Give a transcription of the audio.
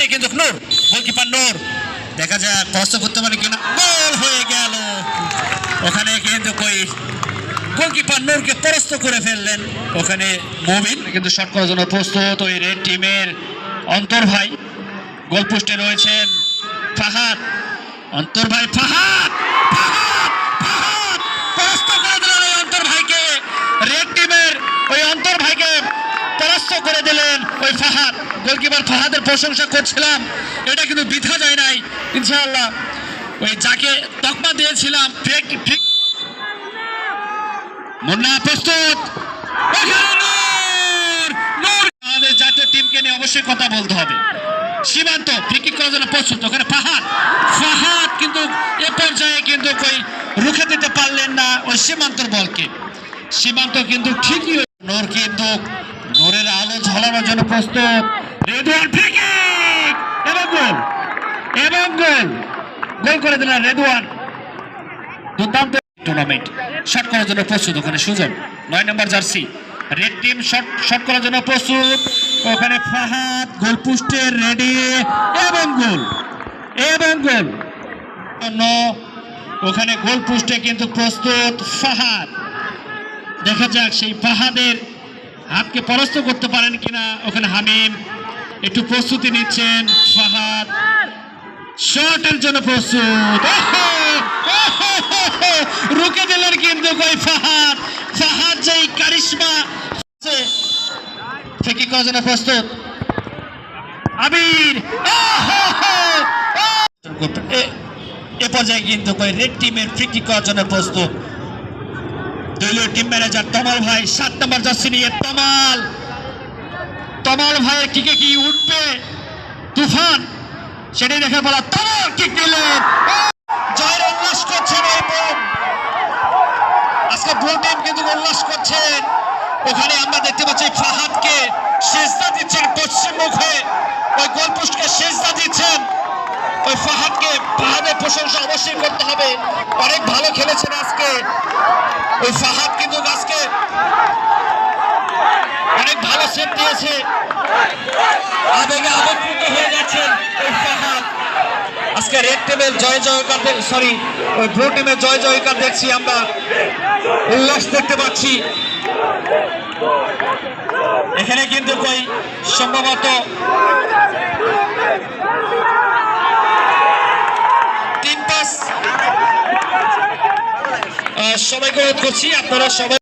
আসছে কিন্তু নূর, গোলকিপার নূর। দেখা যাক, কষ্ট করতে পারে কিনা। গোল হয়ে গেল। ওখানে কিন্তু কই? গোলকিপার নূরকে পরাস্ত করে ফেললেন। ওখানে মুবিন কিন্তু শট করার জন্য প্রস্তুত ওই রেড টিমের অন্তর ভাই। গোল পোস্টে রয়েছেন ফাহাদ। অন্তর ভাই ফাহাদ পরাস্ত করে দিলেন ওই অন্তর ভাইকে রেড টিমের ওই অন্তর ভাইকে পরাস্ত করে দিলেন ওই ফাহাদ। গোলকিপার ফাহাদের প্রশংসা করছিলাম। এটা কিন্তু বৃথা যায় নাই, ইনশাআল্লাহ। ওই যাকে তকমা দিয়েছিলাম প্রস্তুত। জাতীয় টিমকে নিয়ে অবশ্যই কথা বলতে হবে। সীমান্ত ফ্রিকিক করার জন্য প্রস্তুত। ওখানে ফাহাদ। ফাহাদ কিন্তু এ পর্যায়ে কিন্তু কই রুখে দিতে পারলেন না ওই সীমান্তর বলকে। সীমান্ত কিন্তু ঠিকই নোর কিন্তু নূরের আলো ঝলানোর জন্য প্রস্তুত। রেদওয়ান ফ্রিকিক এবং গোল। এবং গোল। গোল করে দিলেন রেদওয়ান দুর্দান্ত টুর্নামেন্ট শট করার জন্য প্রস্তুত ওখানে সুজন। নয় নম্বর jersey. Red team shot shot করার জন্য প্রস্তুত। ওখানে ফাহাদ গোল পোস্টে রেডি এবং গোল। এবং গোল। ওখানে গোল পোস্টে কিন্তু প্রস্তুত ফাহাদ। দেখা যাক সেই ফাহাদের হাতকে পরাস্ত করতে পারেন কিনা? ওখানে হামিম একটু প্রস্তুতি নিচ্ছেন, ফাহাদ। শটের জন্য প্রস্তুত! রুকে দিলেন কিন্তু কই ফাহাদ? ফাহাদ যেই কারিশমা করার জন্য প্রস্তুত? আবির! এ- পর্যায়ে কিন্তু কই রেড টিমের ফ্রিকি করার প্রস্তুত। দলীয় টিম ম্যানেজার তমাল ভাই, সাত নম্বর জার্সি নিয়ে তমাল। তমাল ভাইয়ের কিকে কি উঠবে? তুফান, সেটাই দেখে বলা তমাল কিক দিলেন জয়ের উল্লাস করছেন এই বোন। আজকে ব্লু টিম কিন্তু উল্লাস করছেন। ওখানে আমরা দেখতে পাচ্ছি ফাহাদকে সেজদা দিচ্ছেন পশ্চিম মুখে ওই গোলপোস্টকে সেজদা দিচ্ছেন। ওই ফাহাদকে ফাহাদের প্রশংসা অবশ্যই করতে হবে। অনেক ভালো খেলেছেন আজকে। ওই ফাহাদ কিন্তু আজকে অনেক ভালো সেট দিয়েছে। আবেগে আবেগপূর্ণ হয়ে যাচ্ছেন ওই ফাহাদ আজকে রেড টিমের জয় জয়কার সরি ওই ব্লু টিমের জয় জয়কার দেখছি আমরা। উল্লাস দেখতে পাচ্ছি। এখানে কিন্তু কই, সম্ভবত সবাইকে অনুরোধ করছি আপনারা সবাই